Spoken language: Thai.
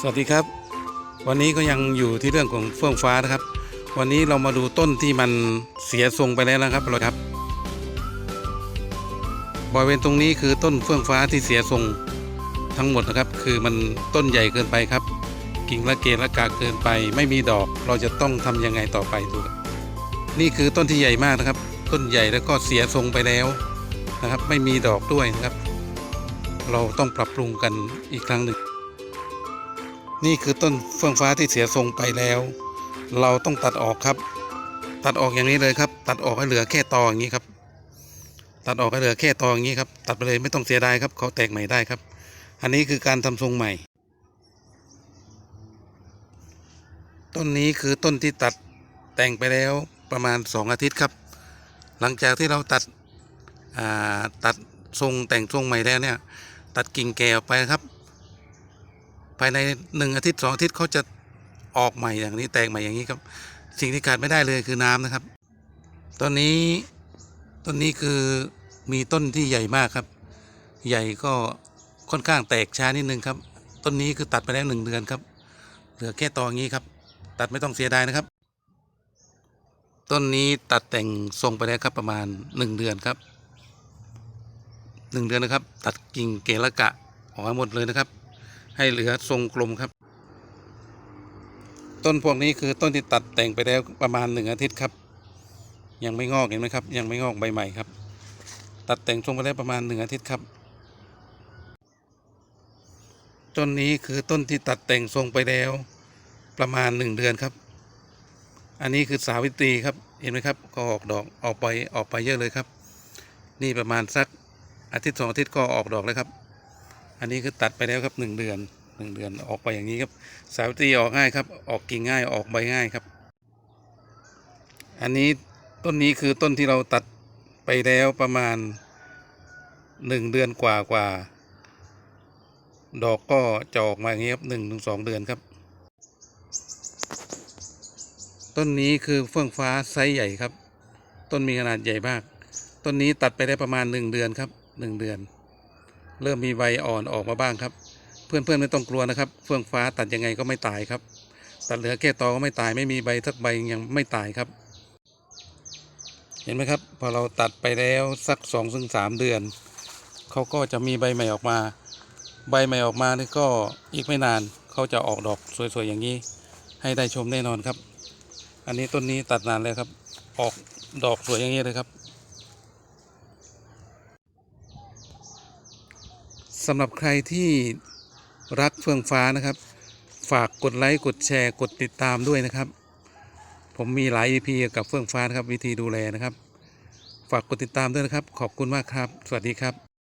สวัสดีครับ วันนี้ก็ยังอยู่ที่เรื่องของเฟื่องฟ้านะครับ วันนี้เรามาดูต้นที่มันเสียทรงไปแล้วนะครับเราครับบริเวณตรงนี้คือต้นเฟื่องฟ้าที่เสียทรงทั้งหมดนะครับ คือมันต้นใหญ่เกินไปครับ กิ่งละเกะละกาเกินไปไม่มีดอกเราจะต้องทำยังไงต่อไปดูนี่คือต้นที่ใหญ่มากนะครับ ต้นใหญ่แล้วก็เสียทรงไปแล้วนะครับ ไม่มีดอกด้วยนะครับ เราต้องปรับปรุงกันอีกครั้งหนึ่ง นี่คือต้นเฟื่องฟ้าที่เสียทรงไปแล้ว เราต้องตัดออกครับ ตัดออกอย่างนี้เลยครับ ตัดออกให้เหลือแค่ตออย่างนี้ครับ ตัดออกให้เหลือแค่ตออย่างนี้ครับ ตัดไปเลยไม่ต้องเสียดายครับ เขาแตกใหม่ได้ครับ อันนี้คือการทำทรงใหม่ ต้นนี้คือต้นที่ตัดแต่งไปแล้วประมาณสองอาทิตย์ครับ หลังจากที่เราตัดตัดทรงแต่งทรงใหม่แล้วเนี่ย ตัดกิ่งแก่ออกไปครับ ภายในหนึ่งอาทิตย์สองอาทิตย์เขาจะออกใหม่อย่างนี้แตกใหม่อย่างนี้ครับ สิ่งที่ขาดไม่ได้เลยคือน้ำนะครับต้นนี้ต้นนี้คือมีต้นที่ใหญ่มากครับ ใหญ่ก็ค่อนข้างแตกช้านิดนึงครับ ต้นนี้คือตัดไปแล้วหนึ่งเดือนครับ เหลือแค่ตองนี้ครับ ตัดไม่ต้องเสียดายนะครับ ต้นนี้ตัดแต่งทรงไปแล้วครับประมาณหนึ่งเดือนครับหนึ่งเดือนนะครับ ตัดกิ่งเกละกะออกมาหมดเลยนะครับ ให้เหลือทรงกลมครับ ต้นพวกนี้คือต้นที่ตัดแต่งไปแล้วประมาณหนึ่งอาทิตย์ครับ ยังไม่งอกเห็นไหมครับ ยังไม่งอกใบใหม่ครับ ตัดแต่งทรงไปแล้วประมาณหนึ่งอาทิตย์ครับต้นนี้คือต้นที่ตัดแต่งทรงไปแล้วประมาณหนึ่งเดือนครับ อันนี้คือสาวิตรีครับ เห็นไหมครับ ก็ออกดอกออกไปออกไปเยอะเลยครับ นี่ประมาณสักอาทิตย์สองอาทิตย์ก็ออกดอกแล้วครับ อันนี้คือตัดไปแล้วครับหนึ่งเดือนหนึ่งเดือนออกไปอย่างนี้ครับ สาวิตรีออกง่ายครับ ออกกิ่งง่ายออกใบง่ายครับ อันนี้ต้นนี้คือต้นที่เราตัดไปแล้วประมาณหนึ่งเดือนกว่ากว่า ดอกก็จะออกมาอย่างนี้ครับหนึ่งถึงสองเดือนครับ ต้นนี้คือเฟื่องฟ้าไซส์ใหญ่ครับ ต้นมีขนาดใหญ่มาก ต้นนี้ตัดไปได้ประมาณหนึ่งเดือนครับหนึ่งเดือน เริ่มมีใบอ่อนออกมาบ้างครับ เพื่อนๆไม่ต้องกลัวนะครับ เฟื่องฟ้าตัดยังไงก็ไม่ตายครับ ตัดเหลือแค่ตอก็ไม่ตายไม่มีใบสักใบยังไม่ตายครับ เห็นไหมครับ พอเราตัดไปแล้วสักสองถึงสามเดือนเขาก็จะมีใบใหม่ออกมา ใบใหม่ออกมานี่ก็อีกไม่นานเขาจะออกดอกสวยๆอย่างนี้ ให้ได้ชมแน่นอนครับ อันนี้ต้นนี้ตัดนานแล้วครับ ออกดอกสวยอย่างนี้เลยครับ สำหรับใครที่รักเฟื่องฟ้านะครับ ฝากกดไลค์กดแชร์กดติดตามด้วยนะครับ ผมมีหลาย EP เกี่ยวกับเฟื่องฟ้านะครับวิธีดูแลนะครับ ฝากกดติดตามด้วยนะครับ ขอบคุณมากครับ สวัสดีครับ